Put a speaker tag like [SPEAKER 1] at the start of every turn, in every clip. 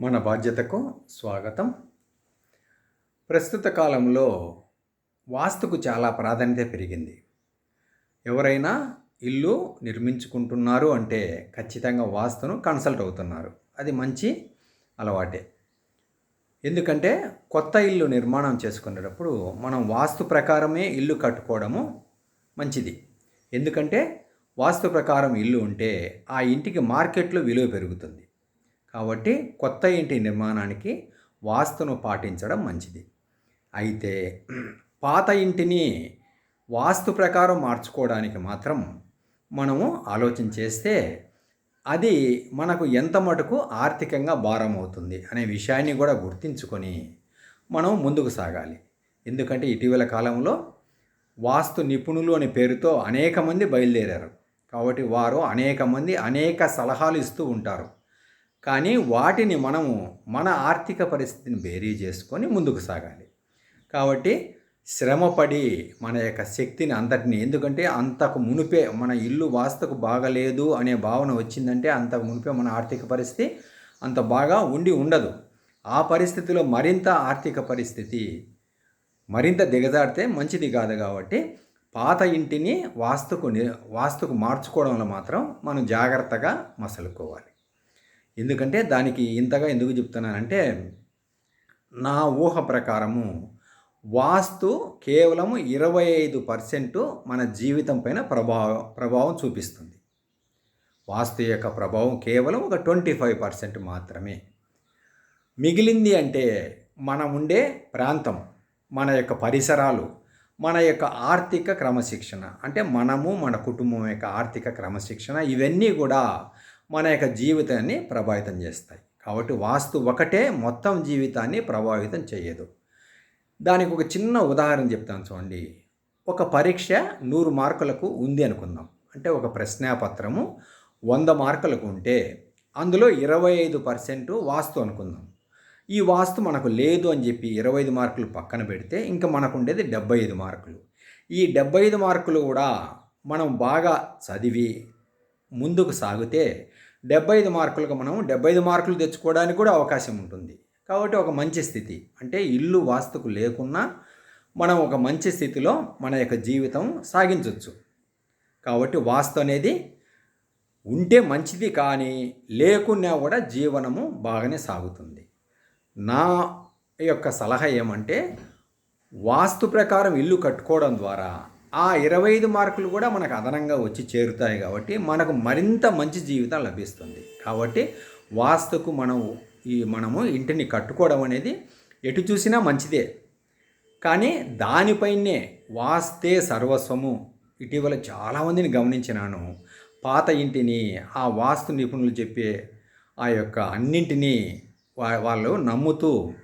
[SPEAKER 1] మన బాధ్యతకు స్వాగతం. ప్రస్తుత కాలంలో వాస్తుకు చాలా ప్రాధాన్యత పెరిగింది. ఎవరైనా ఇల్లు నిర్మించుకుంటున్నారు అంటే ఖచ్చితంగా వాస్తును కన్సల్ట్ అవుతున్నారు. అది మంచి అలవాటే. ఎందుకంటే కొత్త ఇల్లు నిర్మాణం చేసుకునేటప్పుడు మనం వాస్తు ప్రకారమే ఇల్లు కట్టుకోవడము మంచిది. ఎందుకంటే వాస్తు ప్రకారం ఇల్లు ఉంటే ఆ ఇంటికి మార్కెట్లో విలువ పెరుగుతుంది. కాబట్టి కొత్త ఇంటి నిర్మాణానికి వాస్తును పాటించడం మంచిది. అయితే పాత ఇంటిని వాస్తు ప్రకారం మార్చుకోవడానికి మాత్రం మనము ఆలోచన చేస్తే అది మనకు ఎంత మటుకు ఆర్థికంగా భారం అవుతుంది అనే విషయాన్ని కూడా గుర్తించుకొని మనం ముందుకు సాగాలి. ఎందుకంటే ఇటీవల కాలంలో వాస్తు నిపుణులు అనే పేరుతో అనేక మంది బయలుదేరారు. కాబట్టి వారు అనేక మంది అనేక సలహాలు ఇస్తూ ఉంటారు. కానీ వాటిని మనము మన ఆర్థిక పరిస్థితిని బేరీ చేసుకొని ముందుకు సాగాలి. కాబట్టి శ్రమపడి మన యొక్క శక్తిని అంతటిని ఎందుకంటే అంతకు మునిపే మన ఇల్లు వాస్తుకు బాగలేదు అనే భావన వచ్చిందంటే అంతకు మునిపే మన ఆర్థిక పరిస్థితి అంత బాగా ఉండి ఉండదు. ఆ పరిస్థితిలో మరింత ఆర్థిక పరిస్థితి మరింత దిగజాడితే మంచిది కాదు కాబట్టి పాత ఇంటిని వాస్తుకు వాస్తుకు మార్చుకోవడంలో మాత్రం మనం జాగ్రత్తగా మసలుకోవాలి. ఎందుకంటే దానికి ఇంతగా ఎందుకు చెప్తున్నానంటే నా ఊహ ప్రకారము వాస్తు కేవలం ఇరవై ఐదు పర్సెంట్ మన జీవితం పైన ప్రభావం ప్రభావం చూపిస్తుంది. వాస్తు యొక్క ప్రభావం కేవలం ఒక ట్వంటీ ఫైవ్ పర్సెంట్ మాత్రమే. మిగిలింది అంటే మనం ఉండే ప్రాంతం మన యొక్క పరిసరాలు మన యొక్క ఆర్థిక క్రమశిక్షణ. అంటే మనము మన కుటుంబం యొక్క ఆర్థిక క్రమశిక్షణ ఇవన్నీ కూడా మన యొక్క జీవితాన్ని ప్రభావితం చేస్తాయి. కాబట్టి వాస్తు ఒకటే మొత్తం జీవితాన్ని ప్రభావితం చేయదు. దానికి ఒక చిన్న ఉదాహరణ చెప్తాను చూడండి. ఒక పరీక్ష నూరు మార్కులకు ఉంది అనుకుందాం. అంటే ఒక ప్రశ్నాపత్రము వంద మార్కులకు ఉంటే అందులో ఇరవై ఐదు పర్సెంట్ వాస్తు అనుకుందాం. ఈ వాస్తు మనకు లేదు అని చెప్పి ఇరవై ఐదు మార్కులు పక్కన పెడితే ఇంకా మనకు ఉండేది డెబ్బై ఐదు మార్కులు. ఈ డెబ్బై ఐదు మార్కులు కూడా మనం బాగా చదివి ముందుకు సాగితే డెబ్బై ఐదు మార్కులకు మనం డెబ్బై ఐదు మార్కులు తెచ్చుకోవడానికి కూడా అవకాశం ఉంటుంది. కాబట్టి ఒక మంచి స్థితి. అంటే ఇల్లు వాస్తుకు లేకున్నా మనం ఒక మంచి స్థితిలో మన యొక్క జీవితం సాగించవచ్చు కాబట్టి వాస్తు అనేది ఉంటే మంచిది కానీ లేకున్నా కూడా జీవనము బాగానే సాగుతుంది. నా యొక్క సలహా ఏమంటే వాస్తు ప్రకారం ఇల్లు కట్టుకోవడం ద్వారా ఆ ఇరవై ఐదు మార్కులు కూడా మనకు అదనంగా వచ్చి చేరుతాయి కాబట్టి మనకు మరింత మంచి జీవితం లభిస్తుంది. కాబట్టి వాస్తుకు మనం ఈ మనము ఇంటిని కట్టుకోవడం అనేది ఎటు చూసినా మంచిదే. కానీ దానిపైనే వాస్తే సర్వస్వము ఇటీవల చాలామందిని గమనించినాను. పాత ఇంటిని ఆ వాస్తు నిపుణులు చెప్పే ఆ యొక్క అన్నింటినీ వాళ్ళు నమ్ముతూ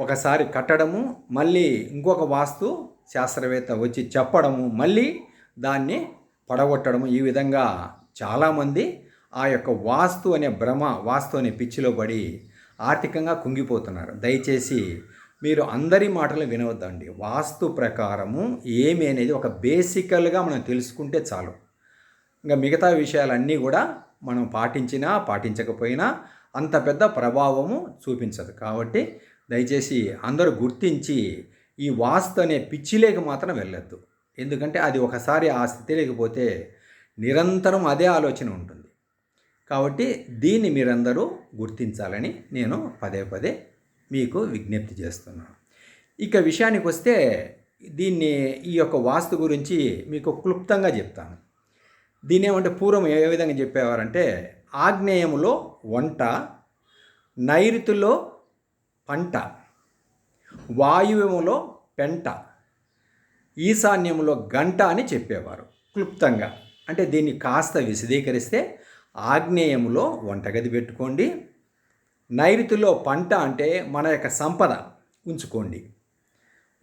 [SPEAKER 1] ఒకసారి కట్టడము మళ్ళీ ఇంకొక వాస్తు శాస్త్రవేత్త వచ్చి చెప్పడము మళ్ళీ దాన్ని పడగొట్టడము. ఈ విధంగా చాలామంది ఆ యొక్క వాస్తు అనే భ్రమ వాస్తు అనే పిచ్చిలో పడి ఆర్థికంగా కుంగిపోతున్నారు. దయచేసి మీరు అందరి మాటలు వినవద్దండి. వాస్తు ప్రకారము ఏమి అనేది ఒక బేసికల్గా మనం తెలుసుకుంటే చాలు. ఇంకా మిగతా విషయాలన్నీ కూడా మనం పాటించినా పాటించకపోయినా అంత పెద్ద ప్రభావము చూపించదు. కాబట్టి దయచేసి అందరూ గుర్తించి ఈ వాస్తు అనే పిచ్చిలేకి మాత్రం వెళ్ళొద్దు. ఎందుకంటే అది ఒకసారి ఆ స్థితి లేకపోతే నిరంతరం అదే ఆలోచన ఉంటుంది. కాబట్టి దీన్ని మీరందరూ గుర్తించాలని నేను పదే పదే మీకు విజ్ఞప్తి చేస్తున్నాను. ఇక విషయానికి వస్తే దీన్ని ఈ యొక్క వాస్తు గురించి మీకు క్లుప్తంగా చెప్తాను. దీని ఏమంటే పూర్వం ఏ విధంగా చెప్పేవారంటే ఆగ్నేయములో వంట నైరుతిలో పంట. వాయువ్యములో పెంట ఈశాన్యములో గంట అని చెప్పేవారు. క్లుప్తంగా. అంటే దీన్ని కాస్త విశదీకరిస్తే ఆగ్నేయంలో వంటగది పెట్టుకోండి నైరుతిలో పంట అంటే మన యొక్క సంపద ఉంచుకోండి.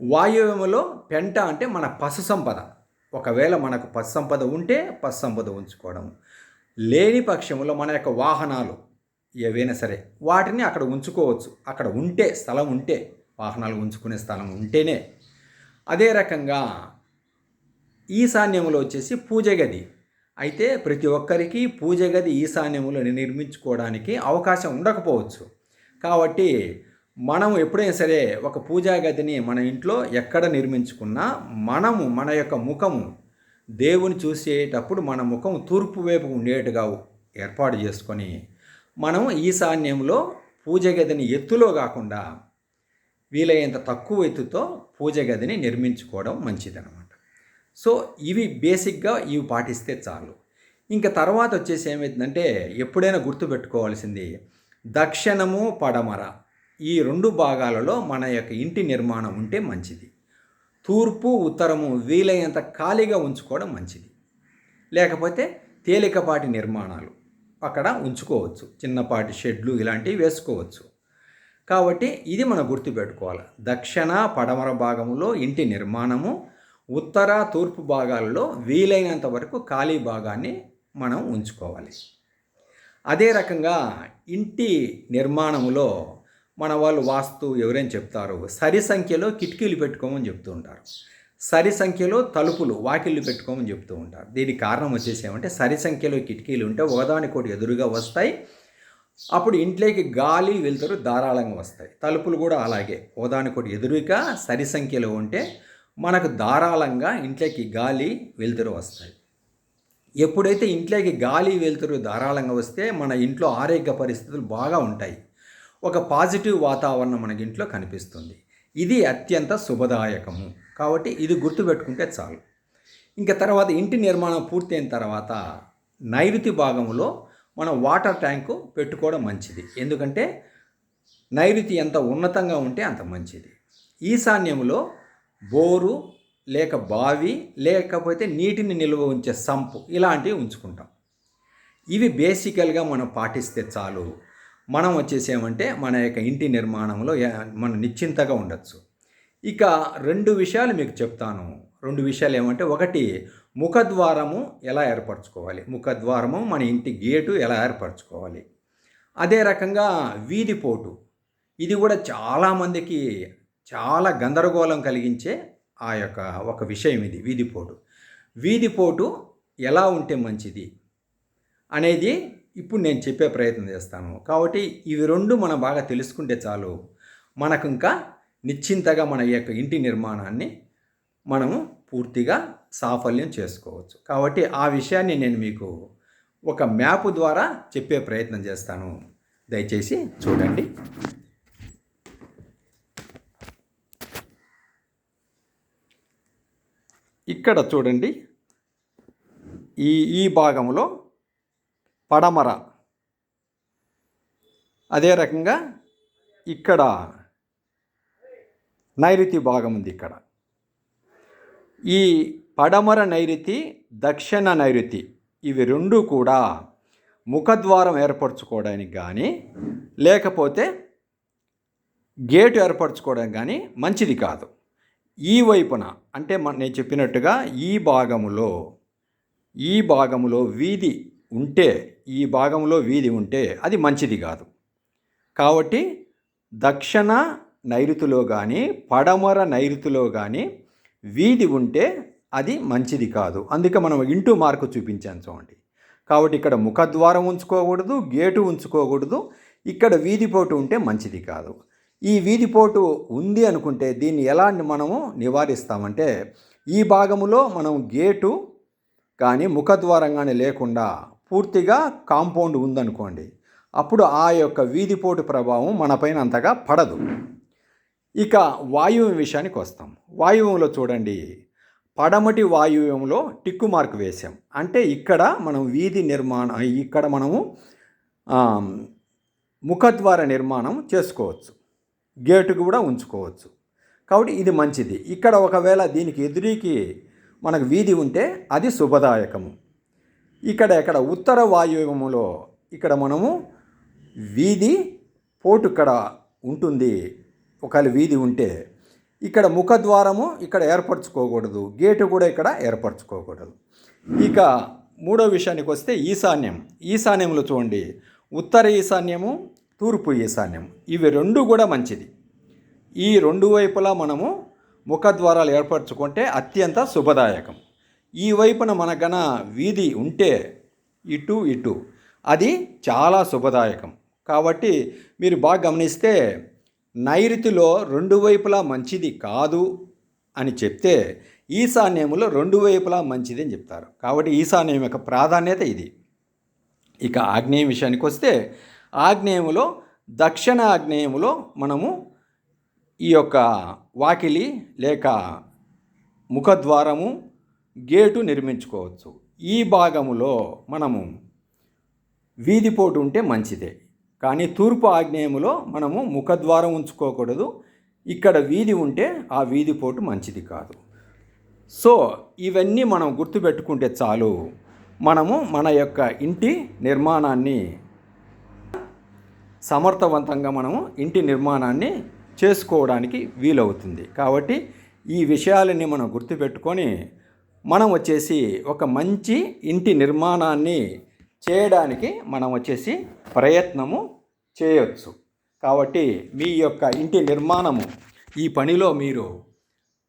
[SPEAKER 1] వాయువ్యములో పెంట అంటే మన పశు సంపద. ఒకవేళ మనకు పశు సంపద ఉంటే పశు సంపద ఉంచుకోవడం. లేని పక్షంలో మన యొక్క వాహనాలు ఏవైనా సరే వాటిని అక్కడ ఉంచుకోవచ్చు. అక్కడ ఉంటే స్థలం ఉంటే వాహనాలు ఉంచుకునే స్థలం ఉంటేనే అదే రకంగా ఈశాన్యంలో వచ్చేసి పూజ గది. అయితే ప్రతి ఒక్కరికి పూజ గది ఈశాన్యములను నిర్మించుకోవడానికి అవకాశం ఉండకపోవచ్చు. కాబట్టి మనం ఎప్పుడైనా సరే ఒక పూజా గదిని మన ఇంట్లో ఎక్కడ నిర్మించుకున్నా మనము మన యొక్క ముఖము దేవుని చూసేటప్పుడు మన ముఖం తూర్పు వైపు ఉండేట్టుగా ఏర్పాటు చేసుకొని మనం ఈశాన్యంలో పూజ గదిని ఎత్తులో కాకుండా వీలైనంత తక్కువ ఎత్తుతో పూజ గదిని నిర్మించుకోవడం మంచిదనమాట సో ఇవి బేసిక్గా ఇవి పాటిస్తే చాలు. ఇంకా తర్వాత వచ్చేసి ఏమైందంటే ఎప్పుడైనా గుర్తుపెట్టుకోవాల్సింది దక్షిణము పడమర ఈ రెండు భాగాలలో మన యొక్క ఇంటి నిర్మాణం ఉంటే మంచిది. తూర్పు ఉత్తరము వీలైనంత ఖాళీగా ఉంచుకోవడం మంచిది. లేకపోతే తేలికపాటి నిర్మాణాలు అక్కడ ఉంచుకోవచ్చు. చిన్నపాటి షెడ్లు ఇలాంటివి వేసుకోవచ్చు. కాబట్టి ఇది మనం గుర్తుపెట్టుకోవాలి. దక్షిణ పడమర భాగంలో ఇంటి నిర్మాణము ఉత్తర తూర్పు భాగాలలో వీలైనంత వరకు ఖాళీ భాగాన్ని మనం ఉంచుకోవాలి. అదే రకంగా ఇంటి నిర్మాణములో మన వాళ్ళు వాస్తు ఎవరైనా చెప్తారు సరి సంఖ్యలో కిటికీలు పెట్టుకోమని చెప్తూ ఉంటారు. సరి సంఖ్యలో తలుపులు వాకిళ్ళు పెట్టుకోమని చెప్తూ ఉంటారు. దీనికి కారణం వచ్చేసి ఏమంటే సరి సంఖ్యలో కిటికీలు ఉంటే ఒకదానికోటి ఎదురుగా వస్తాయి అప్పుడు ఇంట్లోకి గాలి వెళ్తారు ధారాళంగా వస్తాయి. తలుపులు కూడా అలాగే. ఒకదానికోటి ఎదురుగా సరి సంఖ్యలో ఉంటే మనకు ధారాళంగా ఇంట్లోకి గాలి వెలుతురు వస్తాయి. ఎప్పుడైతే ఇంట్లోకి గాలి వెలుతురు ధారాళంగా వస్తే మన ఇంట్లో ఆరోగ్య పరిస్థితులు బాగా ఉంటాయి. ఒక పాజిటివ్ వాతావరణం మనకి ఇంట్లో కనిపిస్తుంది. ఇది అత్యంత శుభదాయకము. కాబట్టి ఇది గుర్తుపెట్టుకుంటే చాలు. ఇంకా తర్వాత ఇంటి నిర్మాణం పూర్తయిన తర్వాత నైరుతి భాగంలో మనం వాటర్ ట్యాంకు పెట్టుకోవడం మంచిది. ఎందుకంటే నైరుతి ఎంత ఉన్నతంగా ఉంటే అంత మంచిది. ఈశాన్యంలో బోరు లేక బావి లేకపోతే నీటిని నిల్వ ఉంచే సంపు ఇలాంటివి ఉంచుకుంటాం. ఇవి బేసికల్గా మనం పాటిస్తే చాలు. మనం వచ్చేసేమంటే మన యొక్క ఇంటి నిర్మాణంలో మనం నిశ్చింతగా ఉండొచ్చు. ఇక రెండు విషయాలు మీకు చెప్తాను. రెండు విషయాలు ఏమంటే ఒకటి ముఖద్వారము ఎలా ఏర్పరచుకోవాలి? ముఖద్వారము మన ఇంటి గేటు ఎలా ఏర్పరచుకోవాలి? అదే రకంగా వీధిపోటు ఇది కూడా చాలామందికి చాలా గందరగోళం కలిగించే ఆ యొక్క ఒక విషయం ఇది వీధిపోటు వీధిపోటు ఎలా ఉంటే మంచిది అనేది ఇప్పుడు నేను చెప్పే ప్రయత్నం చేస్తాను. కాబట్టి ఇవి రెండు మనం బాగా తెలుసుకుంటే చాలు. మనకు ఇంకా నిశ్చింతగా మన యొక్క ఇంటి నిర్మాణాన్ని మనము పూర్తిగా సాఫల్యం చేసుకోవచ్చు. కాబట్టి ఆ విషయాన్ని నేను మీకు ఒక మ్యాప్ ద్వారా చెప్పే ప్రయత్నం చేస్తాను. దయచేసి చూడండి. ఇక్కడ చూడండి. ఈ ఈ భాగంలో పడమర. అదే రకంగా ఇక్కడ నైరుతి భాగం ఉంది ఇక్కడ. ఈ పడమర నైరుతి దక్షిణ నైరుతి ఇవి రెండు కూడా ముఖద్వారం ఏర్పరచుకోవడానికి కానీ లేకపోతే గేటు ఏర్పరచుకోవడానికి కానీ మంచిది కాదు. ఈ వైపున అంటే నేను చెప్పినట్టుగా ఈ భాగములో ఈ భాగములో వీధి ఉంటే ఈ భాగంలో వీధి ఉంటే అది మంచిది కాదు. కాబట్టి దక్షిణ నైరుతిలో కానీ పడమర నైరుతిలో కానీ వీధి ఉంటే అది మంచిది కాదు. అందుకే మనం ఇంటూ మార్కు చూపించాను చూడండి. కాబట్టి ఇక్కడ ముఖద్వారం ఉంచుకోకూడదు గేటు ఉంచుకోకూడదు ఇక్కడ వీధిపోటు ఉంటే మంచిది కాదు. ఈ వీధిపోటు ఉంది అనుకుంటే దీన్ని ఎలా మనము నివారిస్తామంటే ఈ భాగములో మనం గేటు కానీ ముఖద్వారం కానీ లేకుండా పూర్తిగా కాంపౌండ్ ఉందనుకోండి అప్పుడు ఆ యొక్క వీధిపోటు ప్రభావం మనపైన అంతగా పడదు. ఇక వాయువ్యం విషయానికి వస్తాం. వాయువ్యంలో చూడండి పడమటి వాయువ్యంలో టిక్కు మార్క్ వేసాం అంటే ఇక్కడ మనం వీధి నిర్మాణం ఇక్కడ మనము ముఖద్వార నిర్మాణం చేసుకోవచ్చు. గేటు కూడా ఉంచుకోవచ్చు. కాబట్టి ఇది మంచిది. ఇక్కడ ఒకవేళ దీనికి ఎదురీకి మనకు వీధి ఉంటే అది శుభదాయకము. ఇక్కడ ఇక్కడ ఉత్తర వాయువ్యములో ఇక్కడ మనము వీధి పోటు ఇక్కడ ఉంటుంది. ఒకవేళ వీధి ఉంటే ఇక్కడ ముఖద్వారము ఇక్కడ ఏర్పరచుకోకూడదు గేటు కూడా ఇక్కడ ఏర్పరచుకోకూడదు. ఇక మూడో విషయానికి వస్తే ఈశాన్యం. ఈశాన్యంలో చూడండి. ఉత్తర ఈశాన్యము తూర్పు ఈశాన్యం ఇవి రెండు కూడా మంచిది. ఈ రెండు వైపులా మనము ముఖద్వారాలు ఏర్పరచుకుంటే అత్యంత శుభదాయకం. ఈ వైపున మనకన వీధి ఉంటే ఇటు ఇటు. అది చాలా శుభదాయకం. కాబట్టి మీరు బాగా గమనిస్తే నైరుతిలో రెండు వైపులా మంచిది కాదు అని చెప్తే ఈశాన్యములో రెండు వైపులా మంచిది అని చెప్తారు. కాబట్టి ఈశాన్యం యొక్క ప్రాధాన్యత ఇది. ఇక ఆగ్నేయం విషయానికి వస్తే ఆగ్నేయములో దక్షిణ ఆగ్నేయములో మనము ఈ యొక్క వాకిలి లేక ముఖద్వారము గేటు నిర్మించుకోవచ్చు. ఈ భాగములో మనము వీధిపోటు ఉంటే మంచిదే. కానీ తూర్పు ఆగ్నేయములో మనము ముఖద్వారం ఉంచుకోకూడదు. ఇక్కడ వీధి ఉంటే ఆ వీధిపోటు మంచిది కాదు. సో ఇవన్నీ మనం గుర్తుపెట్టుకుంటే చాలు. మనము మన యొక్క ఇంటి నిర్మాణాన్ని సమర్థవంతంగా మనము ఇంటి నిర్మాణాన్ని చేసుకోవడానికి వీలవుతుంది. కాబట్టి ఈ విషయాలన్నీ మనం గుర్తుపెట్టుకొని మనం వచ్చేసి ఒక మంచి ఇంటి నిర్మాణాన్ని చేయడానికి మనం వచ్చేసి ప్రయత్నము చేయొచ్చు. కాబట్టి మీ యొక్క ఇంటి నిర్మాణము ఈ పనిలో మీరు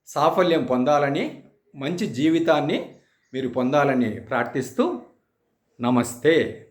[SPEAKER 1] సాఫల్యం పొందాలని మంచి జీవితాన్ని మీరు పొందాలని ప్రార్థిస్తూ నమస్తే.